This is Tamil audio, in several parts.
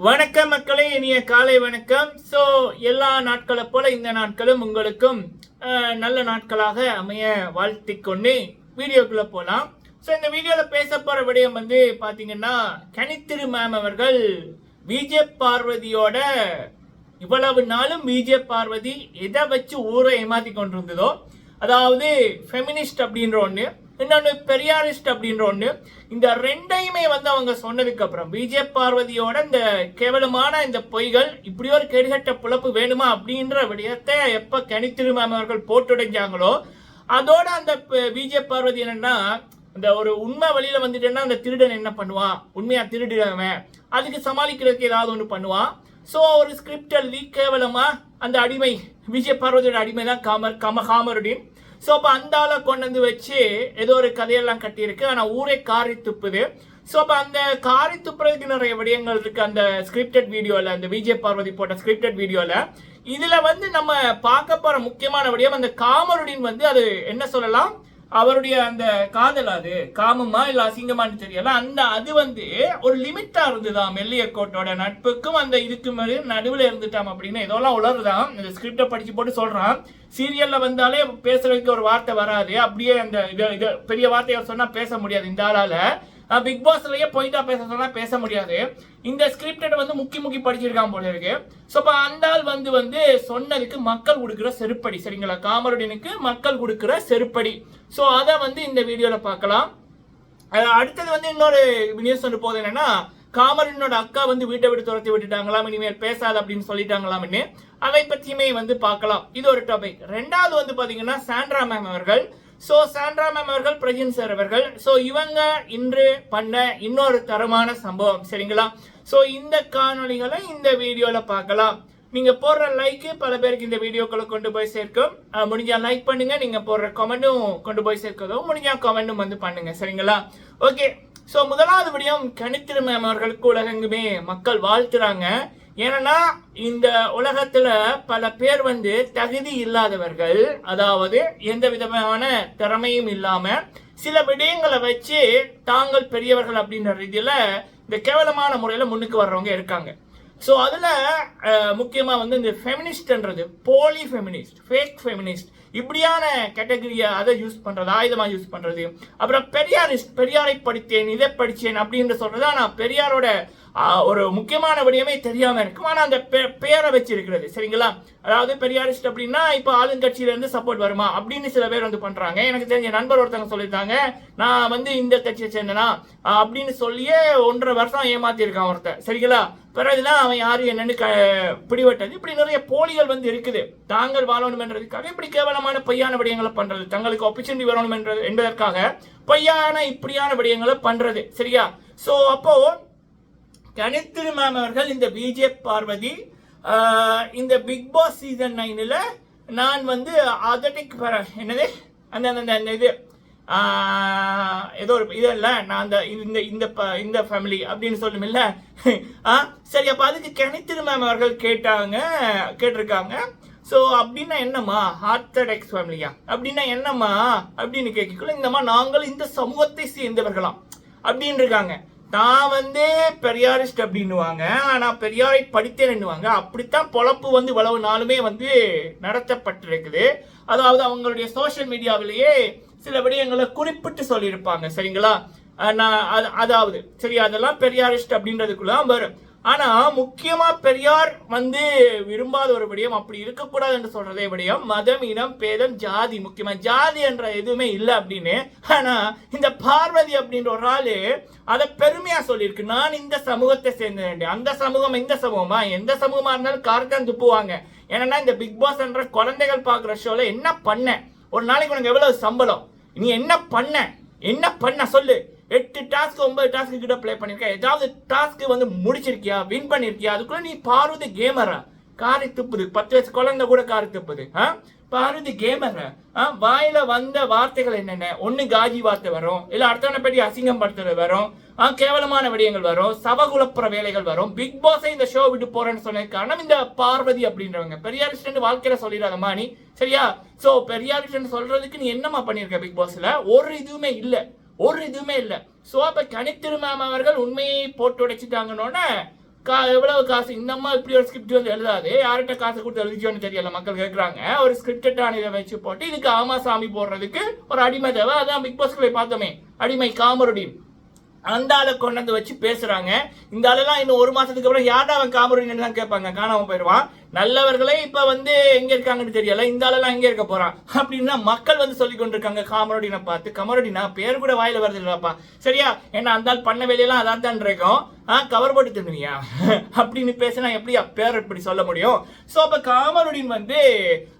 வணக்கம் மக்களே இனிய காலை வணக்கம். ஸோ எல்லா நாட்களை போல இந்த நாட்களும் உங்களுக்கும் நல்ல நாட்களாக அமைய வாழ்த்தி கொண்டு வீடியோக்குள்ளே போகலாம் ஸோ இந்த வீடியோவில் பேச போகிற விடயம் வந்து பார்த்தீங்கன்னா கனித்திரு மேம் அவர்கள் விஜய் பார்வதியோட இவ்வளவு நாளும் விஜய் பார்வதி எதை வச்சு ஊரை ஏமாத்தி கொண்டிருந்ததோ அதாவது ஃபெமினிஸ்ட் அப்படின்ற ஒன்று இன்னொன்று பெரியாரிஸ்ட் அப்படின்ற ஒன்று இந்த ரெண்டையுமே வந்து அவங்க சொன்னதுக்கு அப்புறம் விஜய் பார்வதியோட இந்த கேவலமான இந்த பொய்கள் இப்படி ஒரு கெடுகட்ட புழப்பு வேணுமா அப்படின்ற விடயத்தை எப்போ கணித்திரு அவர்கள் போட்டுடைஞ்சாங்களோ அதோட அந்த பிஜே பார்வதி என்னன்னா இந்த ஒரு உண்மை வழியில வந்துட்டேன்னா அந்த திருடன் என்ன பண்ணுவான்? உண்மையா திருடுவன் அதுக்கு சமாளிக்கிறதுக்கு ஏதாவது ஒன்று பண்ணுவான். ஸோ ஒரு ஸ்கிரிப்ட் எழுதி கேவலமா அந்த அடிமை விஜய் பார்வதியோட அடிமை தான் காமர் கம காமருடின் ஸோ அப்போ அந்த ஆளை கொண்டு வந்து வச்சு ஏதோ ஒரு கதையெல்லாம் கட்டியிருக்கு. ஆனால் ஊரே காரி துப்புது. ஸோ அப்போ அந்த காரி துப்புறதுக்கு நிறைய விடயங்கள் இருக்கு. அந்த ஸ்கிரிப்டட் வீடியோவில் அந்த விஜய் பார்வதி போட்ட ஸ்கிரிப்டட் வீடியோவில் இதில் வந்து நம்ம பார்க்க போகிற முக்கியமான விடயம் அந்த காமருடின் வந்து அது என்ன சொல்லலாம்? அவருடைய அந்த காதல் அது காமமா இல்ல அசிங்கமானு தெரியல. அந்த அது வந்து ஒரு லிமிட்டா இருந்துதான் மெல்லிய கோட்டோட நட்புக்கும் அந்த இதுக்கு மேலே நடுவில் இருந்துட்டாம் அப்படின்னு இதெல்லாம் உளருதான் இந்த ஸ்கிரிப்டை படிச்சு போட்டு சொல்றான். சீரியல்ல வந்தாலே பேசுறதுக்கு ஒரு வார்த்தை வராது. அப்படியே அந்த பெரிய வார்த்தையை சொன்னா பேச முடியாது இந்த ஆளால. பிக் பாஸ்லயே போயிட்டா பேச சொன்னா பேச முடியாது. இந்த ஸ்கிரிப்டட் வந்து முக்கி முக்கி படிச்சிருக்கான் போல இருக்கு. ஸோ இப்போ அந்த ஆள் வந்து வந்து சொன்னதுக்கு மக்கள் கொடுக்குற செருப்படி சரிங்களா? காமருடனுக்கு மக்கள் கொடுக்குற செருப்படி. ஸோ அதை வந்து இந்த வீடியோவில் பார்க்கலாம். அடுத்தது வந்து இன்னொரு நியூஸ் ஒன்று போகுது என்னன்னா காமரனோட அக்கா வந்து வீட்டை விட்டு துரத்தி விட்டுட்டாங்களாம் இனிமேல் பேசாது அப்படின்னு சொல்லிட்டாங்களாம்னு. அதை பற்றியுமே வந்து பார்க்கலாம். இது ஒரு டாபிக் ரெண்டாவது வந்து பாத்தீங்கன்னா சாண்ட்ரா மேம் அவர்கள் ஸோ சாண்ட்ரா மேம் அவர்கள் பிரஜின் சார் அவர்கள். ஸோ இவங்க இன்று பண்ண இன்னொரு தரமான சம்பவம் சரிங்களா? ஸோ இந்த காணொளிகளை இந்த வீடியோவில் பார்க்கலாம். நீங்கள் போடுற லைக்கு பல பேருக்கு இந்த வீடியோக்களை கொண்டு போய் சேர்க்கும். முடிஞ்சால் லைக் பண்ணுங்கள் நீங்கள் போடுற கமெண்ட்டும் கொண்டு போய் சேர்க்கதும் முடிஞ்சால் கமெண்ட்டும் வந்து பண்ணுங்கள் சரிங்களா? ஓகே ஸோ முதலாவது விடியம் கணித்திரு மேம் அவர்களுக்கு உலகெங்குமே மக்கள் வாழ்த்துறாங்க. ஏன்னா இந்த உலகத்துல பல பேர் வந்து தகுதி இல்லாதவர்கள் அதாவது எந்த விதமான திறமையும் இல்லாம சில விடயங்களை வச்சு தாங்கள் பெரியவர்கள் அப்படின்ற ரீதியில இந்த கேவலமான முறையில முன்னுக்கு வர்றவங்க இருக்காங்க. ஸோ அதில் முக்கியமாக வந்து இந்த ஃபெமினிஸ்ட்ன்றது போலி ஃபெமினிஸ்ட் ஃபேக் ஃபெமினிஸ்ட் இப்படியான கேட்டகரியை அதை யூஸ் பண்ணுறது ஆயுதமாக யூஸ் பண்ணுறது அப்புறம் பெரியாரிஸ்ட் பெரியாரை படித்தேன் இதை படித்தேன் அப்படின்னு சொல்கிறது ஆனால் பெரியாரோட ஒரு முக்கியமான விடயமே தெரியாமல் இருக்கும் ஆனால் அந்த பேரை பெயரை வச்சிருக்கிறது. சரிங்களா? அதாவது பெரியாரிஸ்ட் அப்படின்னா இப்போ ஆளுங்கட்சியிலேருந்து சப்போர்ட் வருமா? அப்படின்னு சில பேர் வந்து பண்ணுறாங்க எனக்கு தெரிஞ்ச நண்பர் ஒருத்தவங்க சொல்லியிருக்காங்க. நான் வந்து இந்த கட்சியை சேர்ந்தனா அப்படின்னு சொல்லியே ஒன்றரை வருஷம் ஏமாத்திருக்கான் ஒருத்தன். சரிங்களா? பிறகுதான் அவன் யாரு என்னன்னு க பிடிபட்டது. இப்படி நிறைய போலிகள் வந்து இருக்குது. தாங்கள் வாழணும்ன்றதுக்காக இப்படி கேவலமான பொய்யான விடயங்களை பண்றது. தங்களுக்கு ஆப்பர்ச்சுனிட்டி வரணும் என்றது என்பதற்காக பொய்யான இப்படியான விடயங்களை பண்றது. சரியா? சோ அப்போ கணித்திரு மேம் அவர்கள் இந்த பிஜே பார்வதி இந்த பிக் பாஸ் சீசன் நைனில் நான் வந்து அதட்டிக் என்னது? அந்த அந்த- அந்த இது ஏதோ ஒரு இது இல்லை நான் அந்த இந்த இந்த ப- இந்த ஃபேமிலி அப்படின்னு சொல்லுமில்ல ஆ சரி அப்போ அதுக்கு கணித்திரு மேம் அவர்கள் கேட்டாங்க கேட்டிருக்காங்க. ஸோ அப்படின்னா என்னம்மா? ஆர்த்தடாக்ஸ் ஃபேமிலியா அப்படின்னா என்னம்மா? அப்படின்னு கேட்கக்குள்ள இந்தம்மா நாங்கள் இந்த சமூகத்தை சேர்ந்தவர்களாம். அப்படின்னு இருக்காங்க நான் வந்து பெரியாரிஸ்ட் அப்படின்னுவாங்க. ஆனால் பெரியாரை படித்தேன்னுவாங்க அப்படித்தான் பொழப்பு வந்து இவ்வளவு நாளுமே வந்து நடத்தப்பட்டிருக்குது. அதாவது அவங்களுடைய சோஷியல் மீடியாவிலேயே சில விடயங்களை குறிப்பிட்டு சொல்லியிருப்பாங்க. சரிங்களா? நான் அது- அதாவது சரி அதெல்லாம் பெரியாரிஸ்ட் அப்படின்றதுக்குள்ள வரும். ஆனா முக்கியமா பெரியார் வந்து விரும்பாத ஒரு விடயம் அப்படி இருக்கக்கூடாது என்று சொல்றதே விடயம் மதம் இனம் பேதம் ஜாதி முக்கியமா ஜாதி என்ற எதுவுமே இல்லை அப்படின்னு. ஆனா இந்த பார்வதி அப்படின்ற ஒரு ஆளு அதை பெருமையா சொல்லியிருக்கு. நான் இந்த சமூகத்தை சேர்ந்தேன் அந்த சமூகம் இந்த சமூகமா? எந்த சமூகமா இருந்தாலும் கார்தான் துப்புவாங்க. ஏன்னா இந்த பிக் பாஸ் என்ற குழந்தைகள் பார்க்குற ஷோல என்ன பண்ண? ஒரு நாளைக்கு உனக்கு எவ்வளவு சம்பளம்? நீ என்ன பண்ண? என்ன பண்ண? சொல்லு. எட்டு டாஸ்க் ஒன்பது டாஸ்க்கு கிட்ட ப்ளே பண்ணியிருக்கேன் ஏதாவது டாஸ்க்கு வந்து முடிச்சிருக்கியா? வின் பண்ணியிருக்கியா அதுக்குள்ள நீ பார்வதி கேமரா காரி துப்புது. பத்து வயசு குழந்தை கூட காரி துப்புது. ஆ? பார்வதி கேமரா ஆ? வாயில வந்த வார்த்தைகள் என்னென்ன? ஒன்னு காஜி வார்த்தை வரும். இல்ல அடுத்தவனை பற்றி அசிங்கம் படுத்துறது வரும். ஆ கேவலமான விடயங்கள் வரும். சபகுலப்புற வேலைகள் வரும். பிக் பாஸை இந்த ஷோ விட்டு போறேன்னு சொன்ன காரணம் இந்த பார்வதி அப்படின்றவங்க. பெரியாரிஸ்ட் வாழ்க்கையில சொல்லிடுறாங்க மாணி சரியா? சோ பெரியாரிஸ்ட் சொல்றதுக்கு நீ என்னம்மா பண்ணிருக்க பிக் பாஸ்ல ஒரு இதுவுமே இல்லை. ஒரு இதுவுமே இல்லை. ஸோ அப்போ கணித்திரு அவர்கள் உண்மையை போட்டு உடைச்சிட்டாங்கன்னொன்னே கா எவ்வளவு காசு? இந்த அம்மா இப்படி ஒரு ஸ்கிரிப்ட் வந்து எழுதாது. யார்கிட்ட காசு கொடுத்து எழுதிச்சோன்னு தெரியல மக்கள் கேட்குறாங்க ஒரு ஸ்கிரிப்டான இதை வச்சு போட்டு இதுக்கு ஆமா சாமி போடுறதுக்கு ஒரு அடிமை தேவை. அதான் பிக் பாஸ்ல பார்த்தோமே. அடிமை காமருடி. அந்த ஆளை கொண்டு வந்து வச்சு பேசுறாங்க. இந்த ஆளெல்லாம் இன்னும் ஒரு மாசத்துக்கு அப்புறம் யார்டா அவன் காமருடீன் தான் கேட்பாங்க. காணாம போயிடுவான். நல்லவர்களே இப்ப வந்து எங்க இருக்காங்கன்னு தெரியல இந்த ஆளெல்லாம் எங்க இருக்க போறான் அப்படின்னா மக்கள் வந்து சொல்லி கொண்டிருக்காங்க காமரோடினை பார்த்து. கமரோடினா பேர் கூட வாயில வருது இல்லப்பா. சரியா? ஏன்னா அந்த ஆள் பண்ண வேலையெல்லாம் அதான் தான் இருக்கும். ஆ கவர் போட்டு தின்னுவியா? அப்படின்னு பேசினா எப்படியா பேர் இப்படி சொல்ல முடியும்? ஸோ அப்ப காமருடின் வந்து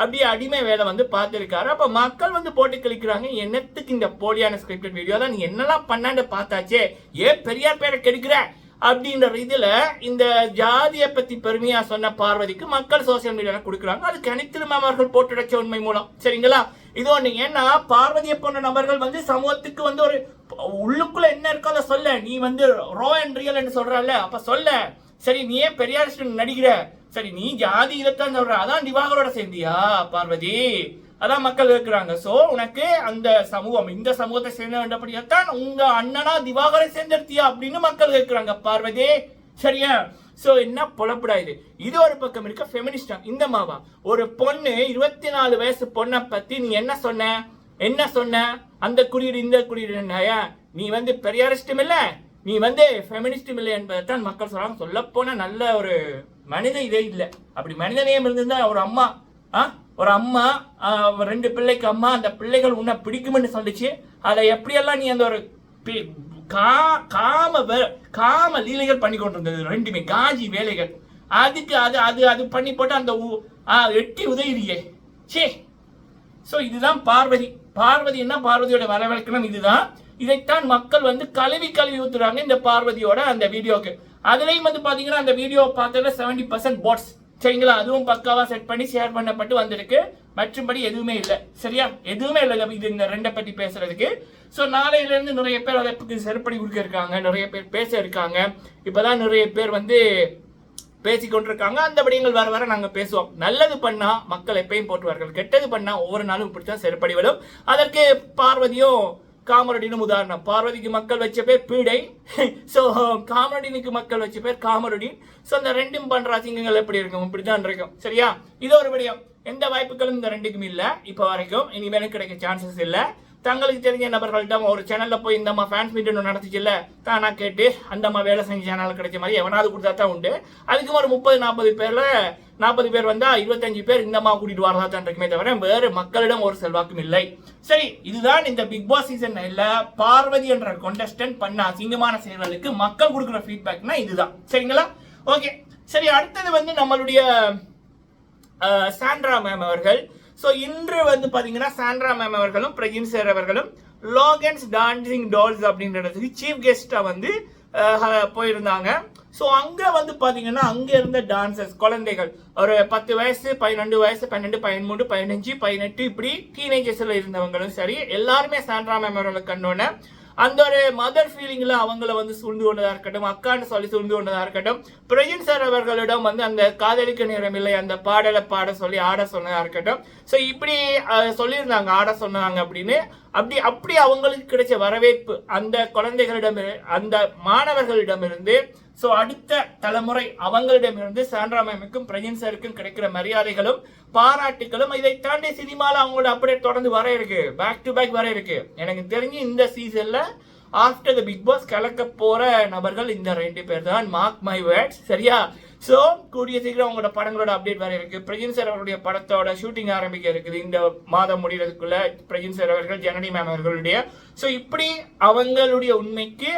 அப்படியே அடிமை வேலை வந்து பார்த்துருக்காரு. அப்ப மக்கள் வந்து போட்டு கழிக்கிறாங்க. என்னத்துக்கு இந்த போலியான ஸ்கிரிப்டட் வீடியோ தான் நீ என்னெல்லாம் பண்ணான்னு பார்த்தாச்சே? ஏன் பெரியார் பேரை கெடுக்கிற? அப்படின்ற இதுல இந்த ஜாதியை பத்தி பெருமையா சொன்ன பார்வதிக்கு மக்கள் சோசியல் மீடியால கொடுக்குறாங்க. அது கணித்திரும அவர்கள் போட்டுடைச்ச உண்மை மூலம். சரிங்களா? இது ஒண்ணு. ஏன்னா பார்வதியை போன்ற நபர்கள் வந்து சமூகத்துக்கு வந்து ஒரு உள்ளுக்குள்ள என்ன இருக்கோ அதை சொல்ல. நீ வந்து ரோ அண்ட் ரியல் என்று சொல்றல்ல. அப்ப சொல்ல. சரி நீ ஏன் பெரியார் நடிக்கிற? சரி நீ ஜாதி இதைத்தான் சொல்ற அதான் திவாகரோட சேர்ந்தியா பார்வதி? அதான் மக்கள் இருக்கிறாங்க சோ உனக்கு அந்த சமூகம் இந்த சமூகத்தை சேர்ந்த வேண்டபடியாத்தான் உங்க அண்ணனா திவாகரை சேர்ந்தெடுத்தியா அப்படின்னு மக்கள் கேட்கிறாங்க பார்வதி சரியா? சோ என்ன பொழப்புடா இது? இது ஒரு பக்கம் இருக்க ஃபெமினிஸ்டா இந்த மாவா ஒரு பொண்ணு இருபத்தி நாலு வயசு பொண்ணை பத்தி நீ என்ன சொன்ன? என்ன சொன்ன? அந்த குடியீடு இந்த குடியீடு நீ வந்து பெரியாரிஸ்டும் இல்ல? நீ வந்து ஃபெமினிஸ்டும் இல்லை என்பதை தான் மக்கள் சொல்றாங்க சொல்ல போன நல்ல ஒரு மனித இதே இல்லை. அப்படி மனிதநேயம் இருந்திருந்தா ஒரு அம்மா ஆ? ஒரு அம்மா ரெண்டு பிள்ளைக்கு அம்மா அந்த பிள்ளைகள் உன்னை பிடிக்கும்னு சொல்லிச்சு. அதை எப்படியெல்லாம் நீ அந்த ஒரு கா காம வே- காம லீலைகள் பண்ணி கொண்டிருந்தது? ரெண்டுமே காஜி வேலைகள். அதுக்கு அது அது அது பண்ணி போட்டு அந்த ஆ, எட்டி உதவியே சே ஸோ இதுதான் பார்வதி. பார்வதி என்ன? பார்வதியோட வரவிலக்கணம் இதுதான். இதைத்தான் மக்கள் வந்து கழுவி கழுவி ஊத்துறாங்க இந்த பார்வதியோட அந்த வீடியோக்கு. அதுலேயும் வந்து பார்த்தீங்கன்னா அந்த வீடியோ பார்த்தோன்னா செவன்டி பர்சன்ட் போட்ஸ் சரிங்களா? அதுவும் பக்காவா செட் பண்ணி ஷேர் பண்ணப்பட்டு வந்திருக்கு. மற்றும்படி எதுவுமே இல்லை. சரியா? எதுவுமே இல்லை. இது இந்த ரெண்டை பத்தி பேசுறதுக்கு. ஸோ நாளையில இருந்து நிறைய பேர் அதை செருப்படி கொடுக்க இருக்காங்க. நிறைய பேர் பேச இருக்காங்க. இப்பதான் நிறைய பேர் வந்து பேசி கொண்டிருக்காங்க. அந்த விடயங்கள் வர வர நாங்க பேசுவோம். நல்லது பண்ணா மக்கள் எப்பயும் போட்டுவார்கள் கெட்டது பண்ணா ஒவ்வொரு நாளும் இப்படித்தான் செருப்படி விடும் அதற்கு பார்வதியும் காமரடின்னு உதாரணம். பார்வதிக்கு மக்கள் வச்ச பேர் பீடை. ஸோ காமரடினுக்கு மக்கள் வச்ச பேர் காமரடின் ஸோ அந்த ரெண்டும் பண்ணுற அசிங்கங்கள் எப்படி இருக்கும்? இப்படித்தான் இருக்கும். சரியா? இது ஒரு விடயம். எந்த வாய்ப்புகளும் இந்த ரெண்டுக்கும் இல்லை இப்போ வரைக்கும். இனிமேலும் கிடைக்க சான்சஸ் இல்லை. தங்களுக்கு தெரிஞ்ச நபர்கள்ட்ட ஒரு சேனலில் போய் இந்த அம்மா ஃபேன்ஸ் மீட் ஒன்று நடத்துச்சுல்ல தானா கேட்டு அந்த அம்மா வேலை செஞ்ச சேனல் கிடைச்ச மாதிரி எவனாவது கொடுத்தா தான் உண்டு. அதுக்கும் ஒரு முப்பது நாற்பது பேரில் நாற்பது பேர் வந்தா இருபத்தஞ்சு பேர் இந்த அம்மா கூட்டிட்டு வரதா தான் இருக்குமே தவிர வேறு மக்களிடம் ஒரு செல்வாக்கும் இல்லை. சரி இதுதான் இந்த பிக் பாஸ் சீசன் இல்ல பார்வதி என்ற கொண்டஸ்டன்ட் பண்ண அசிங்கமான செயல்களுக்கு மக்கள் கொடுக்குற ஃபீட்பேக்னா இதுதான். சரிங்களா? ஓகே சரி அடுத்தது வந்து நம்மளுடைய சாண்ட்ரா மேம் அவர்கள். ஸோ இன்று வந்து பார்த்தீங்கன்னா சாண்ட்ரா மேம் அவர்களும் பிரஜின் சார் அவர்களும் லோகன்ஸ் டான்சிங் டால்ஸ் அப்படின்றதுக்கு சீஃப் கெஸ்ட்டாக வந்து போயிருந்தாங்க. ஸோ அங்கே வந்து பார்த்தீங்கன்னா அங்கே இருந்த டான்சர்ஸ் குழந்தைகள் ஒரு பத்து வயசு பதினெண்டு வயசு பன்னெண்டு பதிமூணு பதினஞ்சு பதினெட்டு இப்படி டீனேஜர்ஸில் இருந்தவங்களும் சரி எல்லாருமே சாண்ட்ரா மேம் கண்டோன்னே அந்த ஒரு மதர் ஃபீலிங்கில் அவங்கள வந்து சூழ்ந்து கொண்டதாக இருக்கட்டும் அக்கான்னு சொல்லி சூழ்ந்து கொண்டதாக இருக்கட்டும் பிரஜின் சார் அவர்களிடம் வந்து அந்த காதலிக்க நேரம் இல்லை அந்த பாடலை பாட சொல்லி ஆட சொன்னதாக இருக்கட்டும். ஸோ இப்படி சொல்லியிருந்தாங்க ஆட சொன்னாங்க அப்படின்னு. அப்படி அப்படி அவங்களுக்கு கிடைச்ச வரவேற்பு அந்த குழந்தைகளிடம் இரு- அந்த மாணவர்களிடமிருந்து ஸோ அடுத்த தலைமுறை அவங்களிடமிருந்து சாண்ட்ரா மேமுக்கும் பிரஜின் சாருக்கும் கிடைக்கிற மரியாதைகளும் பாராட்டுகளும் இதை தாண்டி சினிமாவில் அவங்களோட அப்படியே தொடர்ந்து வர இருக்கு. பேக் டு பேக் வர இருக்கு. எனக்கு தெரிஞ்சு இந்த சீசன்ல ஆஃப்டர் த பிக் பாஸ் கலக்க போற நபர்கள் இந்த ரெண்டு பேர் தான் மார்க் மை வேர்ட்ஸ் சரியா? ஸோ கூடிய சீக்கிரம் அவங்களோட படங்களோட அப்டேட் வர இருக்கு. பிரஜின் சார் அவர்களுடைய படத்தோட ஷூட்டிங் ஆரம்பிக்க இருக்குது. இந்த மாதம் முடிகிறதுக்குள்ள பிரஜின் சார் அவர்கள் ஜனனி மேம் அவர்களுடைய. ஸோ இப்படி அவங்களுடைய உண்மைக்கு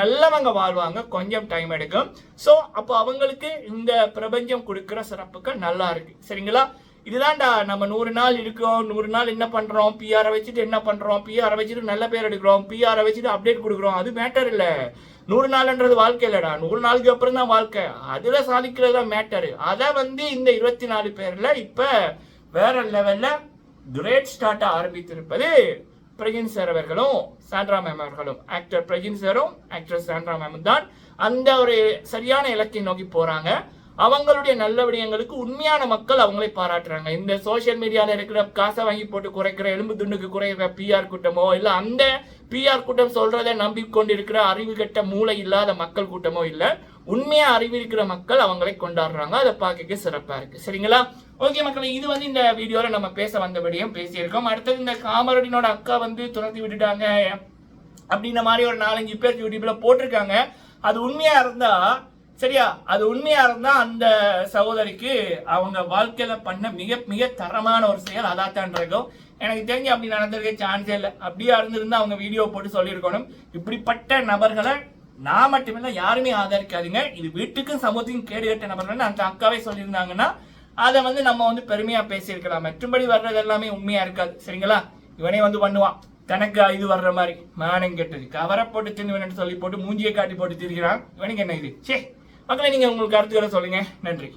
நல்லவங்க வாழ்வாங்க. கொஞ்சம் டைம் எடுக்கும். ஸோ அப்போ அவங்களுக்கு இந்த பிரபஞ்சம் கொடுக்குற சிறப்புகள் நல்லா இருக்கு. சரிங்களா? இதுதான்டா நம்ம நூறு நாள் இருக்கிறோம் நூறு நாள் என்ன பண்ணுறோம் பிஆரை வச்சுட்டு என்ன பண்ணுறோம் பிஆரை வச்சுட்டு நல்ல பேர் எடுக்கிறோம் பிஆரை வச்சுட்டு அப்டேட் கொடுக்குறோம் அது மேட்டர் இல்லை. நூறு நாள்ன்றது வாழ்க்கை இல்லைடா நூறு நாளுக்கு அப்புறம் தான் வாழ்க்கை. அதில் சாதிக்கிறது தான் மேட்டரு அதை வந்து இந்த இருபத்தி நாலு பேரில் இப்போ வேற லெவலில் கிரேட் ஸ்டார்ட்டாக ஆரம்பித்திருப்பது பிரஜின் சார் அவர்களும் சாண்ட்ரா மேம் அவர்களும். ஆக்டர் பிரஜின் சாரும் ஆக்டர் சாண்ட்ரா மேமும் தான். அந்த ஒரு சரியான இலக்கை நோக்கி போகிறாங்க அவங்களுடைய நல்ல விடயங்களுக்கு உண்மையான மக்கள் அவங்களை பாராட்டுறாங்க. இந்த சோஷியல் மீடியாவில் இருக்கிற காசை வாங்கி போட்டு குறைக்கிற எலும்பு துண்டுக்கு குறைக்கிற பிஆர் கூட்டமோ இல்லை அந்த பிஆர் கூட்டம் சொல்றதை நம்பிக்கொண்டு இருக்கிற அறிவு கெட்ட மூளை இல்லாத மக்கள் கூட்டமோ இல்லை உண்மையா அறிவிருக்கிற மக்கள் அவங்களை கொண்டாடுறாங்க. அதை பார்க்க சிறப்பா இருக்கு. சரிங்களா? ஓகே மக்களே இது வந்து இந்த வீடியோல நம்ம பேச வந்தபடியும் பேசியிருக்கோம். அடுத்தது இந்த காமரடினோட அக்கா வந்து துரத்தி விட்டுட்டாங்க அப்படின்ற மாதிரி ஒரு நாலஞ்சு பேர் யூடியூப்ல போட்டிருக்காங்க. அது உண்மையா இருந்தா சரியா? அது உண்மையா இருந்தா அந்த சகோதரிக்கு அவங்க வாழ்க்கையில பண்ண மிக மிக தரமான ஒரு செயல் அதாத்தான் இருக்கும் எனக்கு தெரிஞ்சு அப்படி நடந்திருக்க சான்ஸே இல்லை. அப்படியே இருந்திருந்தா அவங்க வீடியோ போட்டு சொல்லியிருக்கணும். இப்படிப்பட்ட நபர்களை நான் மட்டுமில்ல யாருமே ஆதரிக்காதீங்க. இது வீட்டுக்கும் சமூகத்துக்கும் கேடு கட்ட நபர்கள் அந்த அக்காவே சொல்லியிருந்தாங்கன்னா அதை வந்து நம்ம வந்து பெருமையா பேசியிருக்கலாம். மற்றும்படி வர்றது எல்லாமே உண்மையா இருக்காது. சரிங்களா? இவனே வந்து பண்ணுவான். தனக்கு இது வர்ற மாதிரி. மானம் கெட்டது. கவரை போட்டு தின்னு சொல்லி போட்டு மூஞ்சியை காட்டி போட்டு திரிகிறான். இவனுக்கு என்ன இது? சே மக்களை நீங்கள் உங்களுக்கு கருத்துக்களை சொல்லுங்கள் நன்றி.